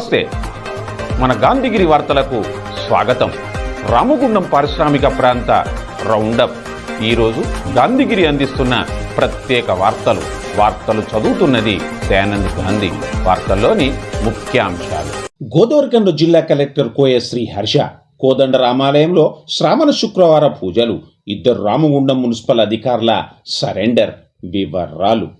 నమస్తే. మన గాంధీగిరి వార్తలకు స్వాగతం. రామగుండం పారిశ్రామిక ప్రాంత రౌండప్. ఈరోజు గాంధీగిరి అందిస్తున్న ప్రత్యేక వార్తలు. వార్తలు చదువుతున్నది దయానంద్ గాంధీ. వార్తల్లోని ముఖ్యాంశాలు. గోదావరిఖండ జిల్లా కలెక్టర్ కోయ శ్రీ హర్ష కోదండ రామాలయంలో శ్రావణ శుక్రవార పూజలు. ఇద్దరు రామగుండం మున్సిపల్ అధికారుల సరెండర్ వివరాలు.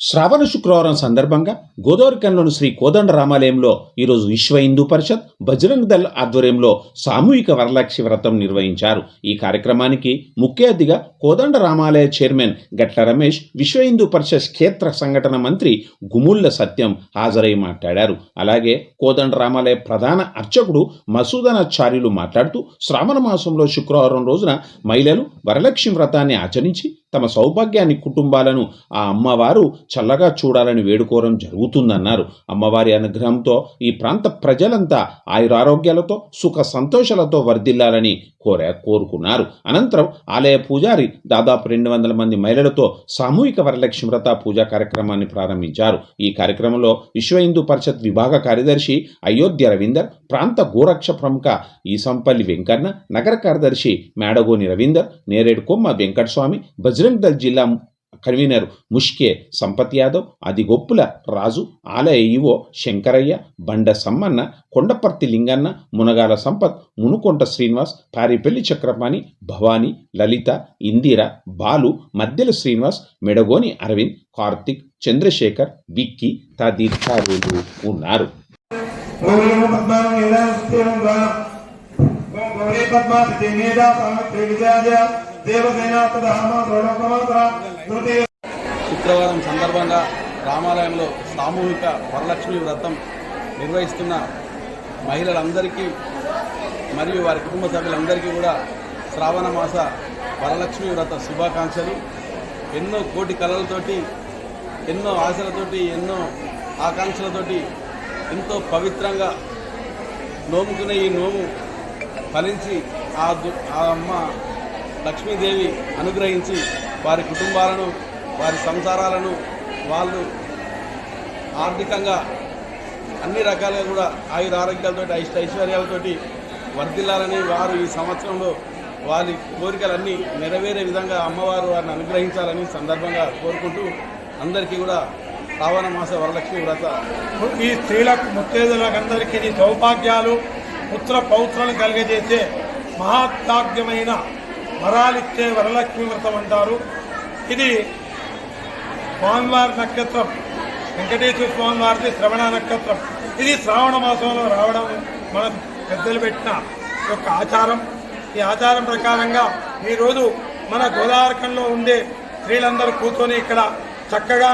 శ్రావణ శుక్రవారం సందర్భంగా గోదావరికంలోని శ్రీ కోదండ రామాలయంలో ఈరోజు విశ్వ హిందూ పరిషత్ బజరంగ్ దళ్ ఆధ్వర్యంలో సామూహిక వరలక్ష్మి వ్రతం నిర్వహించారు. ఈ కార్యక్రమానికి ముఖ్య అతిథిగా కోదండ రామాలయ చైర్మన్ గట్ల రమేష్ విశ్వ హిందూ పరిషత్ క్షేత్ర సంఘటన మంత్రి గుముళ్ళ సత్యం హాజరై మాట్లాడారు. అలాగే కోదండ రామాలయ ప్రధాన అర్చకుడు మసూదనాచార్యులు మాట్లాడుతూ శ్రావణ మాసంలో శుక్రవారం రోజున మహిళలు వరలక్ష్మి వ్రతాన్ని ఆచరించి తమ సౌభాగ్యాన్ని కుటుంబాలను ఆ అమ్మవారు చల్లగా చూడాలని వేడుకోవడం జరుగుతుందన్నారు. అమ్మవారి అనుగ్రహంతో ఈ ప్రాంత ప్రజలంతా ఆయురారోగ్యాలతో సుఖ సంతోషాలతో వర్ధిల్లాలని కోరా కోరుకున్నారు. అనంతరం ఆలయ పూజారి దాదాపు రెండు వందల మంది మహిళలతో సామూహిక వరలక్ష్మి వ్రత పూజా కార్యక్రమాన్ని ప్రారంభించారు. ఈ కార్యక్రమంలో విశ్వ హిందూ పరిషత్ విభాగ కార్యదర్శి అయోధ్య రవీందర్ ప్రాంత గోరక్ష ప్రముఖ ఈసంపల్లి వెంకన్న నగర కార్యదర్శి మేడగోని రవీందర్ నేరేడు కొమ్మ వెంకటస్వామి బజరంగ్ దళ్ జిల్లా కన్వీనర్. ముష్కే సంపత్ యాదవ్ అదిగొప్పుల రాజు ఆలయ ఈవో శంకరయ్య బండ సమ్మన్న కొండపర్తి లింగన్న మునగాల సంపత్ మునుకొంట శ్రీనివాస్ పారిపల్లి చక్రపాణి భవానీ లలిత ఇందిర బాలు మధ్యల శ్రీనివాస్ మెడగోని అరవింద్ కార్తిక్ చంద్రశేఖర్ విక్కీ తదితరులు ఉన్నారు. ఓం శుక్రవారం సందర్భంగా రామాలయంలో సామూహిక వరలక్ష్మి వ్రతం నిర్వహిస్తున్న మహిళలందరికీ మరియు వారి కుటుంబ సభ్యులందరికీ కూడా శ్రావణ మాస వరలక్ష్మి వ్రత శుభాకాంక్షలు. ఎన్నో కోటి కళలతోటి ఎన్నో ఆశలతోటి ఎన్నో ఆకాంక్షలతోటి ఎంతో పవిత్రంగా నోముకునే ఈ నోము ఫలించి ఆ ఆ అమ్మ లక్ష్మీదేవి అనుగ్రహించి వారి కుటుంబాలను వారి సంసారాలను వాళ్ళు ఆర్థికంగా అన్ని రకాలుగా కూడా ఆయుర ఆరోగ్యాలతో ఐష్ట ఐశ్వర్యాలతోటి వర్ధిల్లాలని వారు ఈ సంవత్సరంలో వారి కోరికలన్నీ నెరవేరే విధంగా అమ్మవారు వారిని అనుగ్రహించాలని సందర్భంగా కోరుకుంటూ అందరికీ కూడా శ్రావణ మాస వరలక్ష్మి వ్రత. ఈ స్త్రీలకు ముత్తేదులకందరికీ సౌభాగ్యాలు పుత్ర పౌత్రాలు కలిగజేసే మహాత్యాగ్యమైన వరాలిచ్చే వరలక్ష్మి వ్రతం అంటారు. ఇది స్వామివారి నక్షత్రం. వెంకటేశ్వర స్వామివారిది శ్రవణ నక్షత్రం. ఇది శ్రావణ మాసంలో రావడం మనం పెద్దలు పెట్టిన యొక్క ఆచారం. ఈ ఆచారం ప్రకారంగా ఈరోజు మన గోదావరికంలో ఉండే స్త్రీలందరూ కూర్చొని ఇక్కడ చక్కగా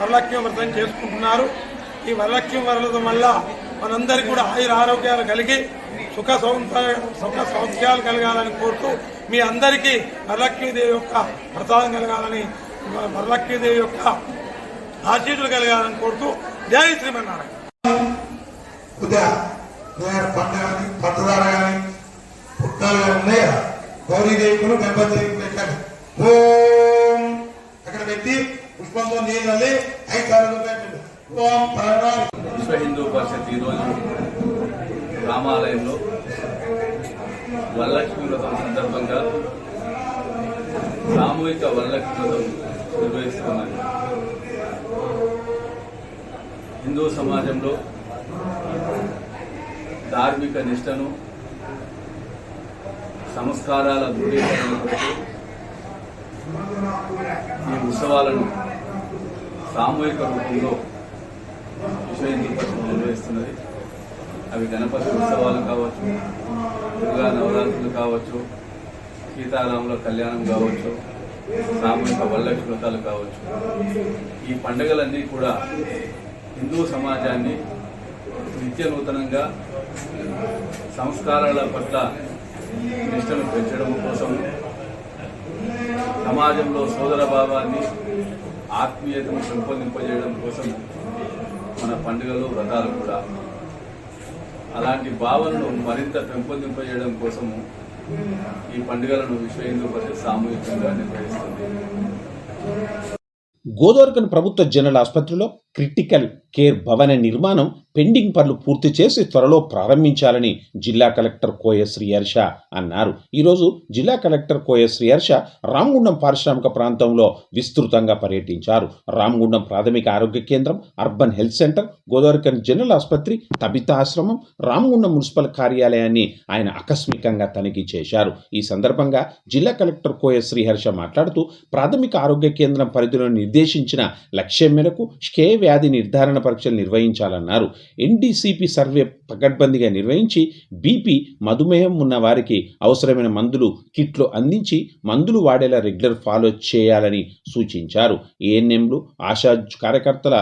వరలక్ష్మి వ్రతం చేసుకుంటున్నారు. ఈ వరలక్ష్మి వ్రతం వల్ల మనందరికీ కూడా ఆయుర ఆరోగ్యాలు కలిగి సుఖ సౌందర్య సుఖ సౌఖ్యాలు కలగాలని కోరుతూ మీ అందరికీ వరలక్ష్మీదేవి యొక్క ప్రసాదం కలగాలని వరలక్ష్మీదేవి యొక్క ఆశీస్సులు కలగాలని కోరుతూ జై శ్రీమన్నారాయణ. ఉదయ పంట కానీ పట్టుదార కానీ పుట్టాలు ఉన్నాయా? గౌరీదేవికును గణపతిదేవికి పెట్టండి. ఓం అక్కడ పెట్టి పుష్పంతో నీళ్ళు ఐదు సార్లు పెట్టండి. ఓం విశ్వ హిందూ పరిషత్ ఈరోజు రామాలయంలో వరలక్ష్మి వ్రతం సందర్భంగా సామూహిక వరలక్ష్మి వ్రతం నిర్వహిస్తున్నది హిందూ సమాజంలో ధార్మిక నిష్టను సంస్కారాల దృఢీకరణ ఈ ఉత్సవాలను సామూహిక రూపంలో విశ్వ హిందూ పరిషత్ నిర్వహిస్తున్నది. అవి గణపతి ఉత్సవాలు కావచ్చు దుర్గా నవరాత్రులు కావచ్చు సీతారాముల కళ్యాణం కావచ్చు సామూహిక వరలక్ష్మి వ్రతాలు కావచ్చు. ఈ పండుగలన్నీ కూడా హిందూ సమాజాన్ని నిత్య నూతనంగా సంస్కారాల పట్ల నిష్టను పెంచడం కోసం సమాజంలో సోదర భావాన్ని ఆత్మీయతను పెంపొందింపజేయడం కోసం మన పండుగలు వ్రతాలు కూడా అలాంటి భావనను మరింత పెంపొందింపజేయడం కోసము ఈ పండుగలను విశ్వ హిందూ పరిషత్ సామూహికంగా నిర్వహిస్తుంది. గోదావరికన్ ప్రభుత్వ జనరల్ ఆసుపత్రిలో క్రిటికల్ కేర్ భవన నిర్మాణం పెండింగ్ పనులు పూర్తి చేసి త్వరలో ప్రారంభించాలని జిల్లా కలెక్టర్ కోయ శ్రీహర్ష అన్నారు. ఈరోజు జిల్లా కలెక్టర్ కోయ శ్రీహర్ష రామగుండం పారిశ్రామిక ప్రాంతంలో విస్తృతంగా పర్యటించారు. రామగుండం ప్రాథమిక ఆరోగ్య కేంద్రం urban health centre Godavarikhani general ఆసుపత్రి తబితా ఆశ్రమం రామగుండం మున్సిపల్ కార్యాలయాన్ని ఆయన ఆకస్మికంగా తనిఖీ చేశారు. ఈ సందర్భంగా జిల్లా కలెక్టర్ కోయ శ్రీహర్ష మాట్లాడుతూ ప్రాథమిక ఆరోగ్య కేంద్రం పరిధిలో నిర్దేశించిన లక్ష్యం మేరకు స్కే వ్యాధి నిర్ధారణ పరీక్షలు నిర్వహించాలన్నారు. ఎన్డీసీపీ సర్వే పకడ్బందీగా నిర్వహించి బీపీ మధుమేహం ఉన్న వారికి అవసరమైన మందులు కిట్లు అందించి మందులు వాడేలా రెగ్యులర్ ఫాలో చేయాలని సూచించారు. ఏఎన్ఎంలు ఆశా కార్యకర్తల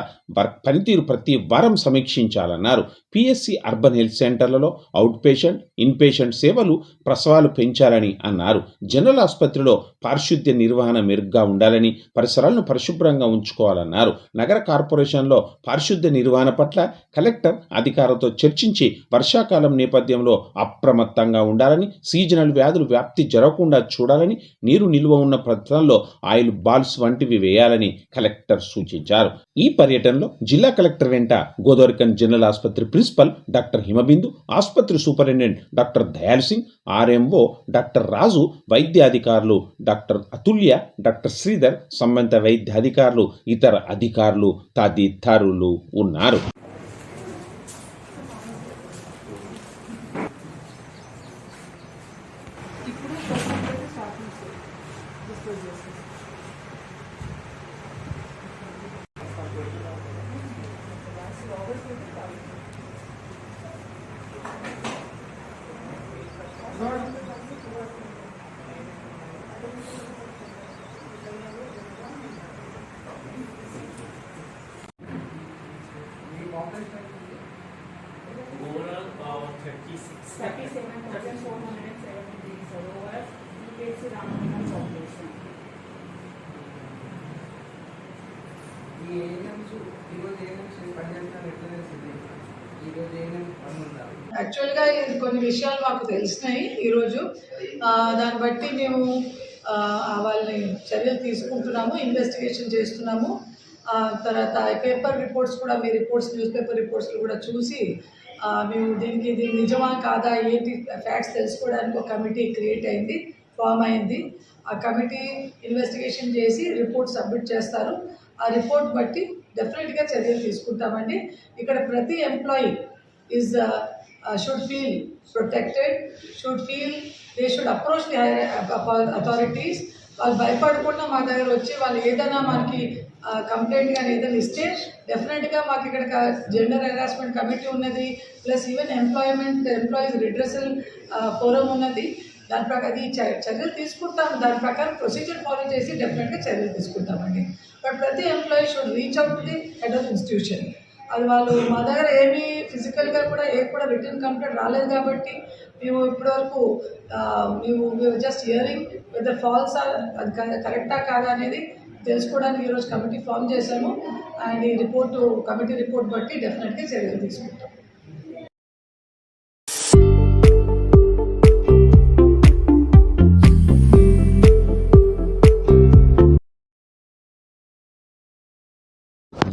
పనితీరు ప్రతి వారం సమీక్షించాలన్నారు. పిఎస్సి అర్బన్ హెల్త్ సెంటర్లలో అవుట్ పేషెంట్ ఇన్ పేషెంట్ సేవలు ప్రసవాలు పెంచాలని అన్నారు. జనరల్ ఆసుపత్రిలో పారిశుద్ధ్య నిర్వహణ మెరుగ్గా ఉండాలని పరిసరాలను పరిశుభ్రంగా ఉంచుకోవాలన్నారు. నగర కార్పొరేషన్లో పారిశుద్ధ్య నిర్వహణ పట్ల కలెక్టర్ అధికారులతో చర్చించి వర్షాకాలం నేపథ్యంలో అప్రమత్తంగా ఉండాలని సీజనల్ వ్యాధులు వ్యాప్తి జరగకుండా చూడాలని నీరు నిల్వ ఉన్న ప్రాంతాల్లో ఆయిల్ బాల్స్ వంటివి వేయాలని కలెక్టర్ సూచించారు. ఈ పర్యటనలో జిల్లా కలెక్టర్ వెంట గోదావరికన్ జనరల్ ఆసుపత్రి ప్రిన్సిపల్ డాక్టర్ హిమబిందు ఆసుపత్రి superintendent doctor Dayal Singh RMO doctor Raju వైద్యాధికారులు doctor Atulya doctor Sridhar సంబంధిత వైద్యాధికారులు ఇతర అధికారులు తదితరులు ఉన్నారు. Overall, 37,473 followers, EKC ఈ ఏఎన్ఎంస్ ఈరోజు ఏఎన్ఎంస్ పనిచేస్తున్నారు ఎట్లా తెలిసింది ఈరోజు ఏఎన్ఎం పని ఉందా యాక్చువల్గా ఇది కొన్ని విషయాలు మాకు తెలిసినాయి ఈరోజు. దాన్ని బట్టి మేము వాళ్ళని చర్యలు తీసుకుంటున్నాము ఇన్వెస్టిగేషన్ చేస్తున్నాము. తర్వాత పేపర్ రిపోర్ట్స్ కూడా మీ రిపోర్ట్స్ న్యూస్ పేపర్ రిపోర్ట్స్లు కూడా చూసి మేము దీనికి ఇది నిజమా కాదా ఏంటి ఫ్యాక్ట్స్ తెలుసుకోవడానికి ఒక కమిటీ క్రియేట్ అయింది ఫామ్ అయింది. ఆ కమిటీ ఇన్వెస్టిగేషన్ చేసి రిపోర్ట్ సబ్మిట్ చేస్తారు. ఆ రిపోర్ట్ బట్టి డెఫినెట్గా చర్యలు తీసుకుంటామండి. ఇక్కడ ప్రతి employee is should feel protected should feel they should approach the higher authorities. వాళ్ళు భయపడకుండా మా దగ్గర వచ్చి వాళ్ళు ఏదైనా మనకి కంప్లైంట్ కానీ ఏదైనా ఇస్తే డెఫినెట్గా మాకు ఇక్కడ జెండర్ హెరాస్మెంట్ కమిటీ ఉన్నది plus even employment employees redressal forum ఉన్నది. దాని ప్రకారం అది చ- చర్యలు తీసుకుంటాం దాని ప్రకారం ప్రొసీజర్ ఫాలో చేసి డెఫినెట్గా చర్యలు తీసుకుంటామండి. బట్ ప్రతి employee should reach out to the head of institution అది వాళ్ళు మా దగ్గర ఏమీ ఫిజికల్గా కూడా ఏ కూడా రిటర్న్ కంప్లైంట్ రాలేదు కాబట్టి మేము ఇప్పటివరకు మేము మేము జస్ట్ హియరింగ్ విత్ ఫాల్స్ అది కరెక్టా కాదా అనేది తెలుసుకోవడానికి ఈరోజు కమిటీ ఫామ్ చేశాము. అండ్ ఈ రిపోర్టు కమిటీ రిపోర్ట్ బట్టి డెఫినెట్గా చర్యలు తీసుకుంటాం.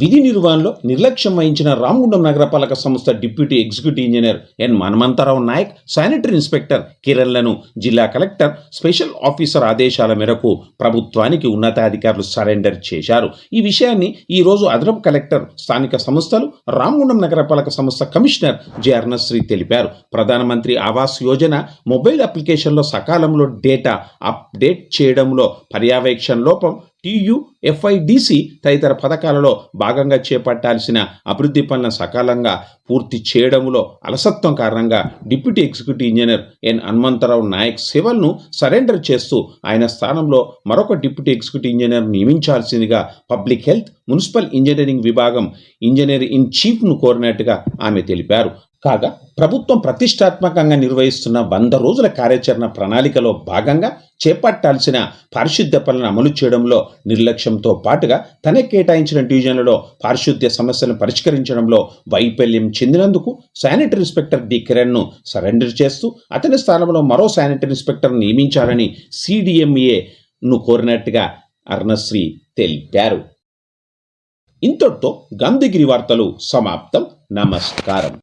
విధి నిర్వహణలో నిర్లక్ష్యం వహించిన రామగుండం నగరపాలక సంస్థ deputy executive engineer N Hanumantharao Naik sanitary inspector కిరణ్లను జిల్లా కలెక్టర్ స్పెషల్ ఆఫీసర్ ఆదేశాల మేరకు ప్రభుత్వానికి ఉన్నతాధికారులు సరెండర్ చేశారు. ఈ విషయాన్ని ఈరోజు అదనపు కలెక్టర్ స్థానిక సంస్థలు రామగుండం నగరపాలక సంస్థ కమిషనర్ జె అరుణశ్రీ తెలిపారు. ప్రధానమంత్రి ఆవాస్ యోజన మొబైల్ అప్లికేషన్లో సకాలంలో డేటా అప్డేట్ చేయడంలో పర్యవేక్షణ లోపం టీయు ఎఫ్ఐడిసి తదితర పథకాలలో భాగంగా చేపట్టాల్సిన అభివృద్ధి పనులను సకాలంగా పూర్తి చేయడంలో అలసత్వం కారణంగా deputy executive engineer N Hanumantharao Naik సేవలను సరెండర్ చేస్తూ ఆయన స్థానంలో మరొక డిప్యూటీ ఎగ్జిక్యూటివ్ ఇంజనీర్ నియమించాల్సిందిగా పబ్లిక్ హెల్త్ మున్సిపల్ ఇంజనీరింగ్ విభాగం ఇంజనీర్ ఇన్ చీఫ్ను కోరినట్టుగా ఆమె తెలిపారు. కాగా ప్రభుత్వం ప్రతిష్టాత్మకంగా నిర్వహిస్తున్న వంద రోజుల కార్యాచరణ ప్రణాళికలో భాగంగా చేపట్టాల్సిన పారిశుద్ధ్య పనులను అమలు చేయడంలో నిర్లక్ష్యంతో పాటుగా తనే కేటాయించిన డివిజన్లలో పారిశుద్ధ్య సమస్యలను పరిష్కరించడంలో వైఫల్యం చెందినందుకు శానిటరీ ఇన్స్పెక్టర్ డి కిరణ్ను సరెండర్ చేస్తూ అతని స్థానంలో మరో శానిటరీ ఇన్స్పెక్టర్ నియమించాలని సిడిఎంఏను కోరినట్టుగా అర్ణశ్రీ తెలిపారు. ఇంతటితో గాంధీగిరి వార్తలు సమాప్తం. నమస్కారం.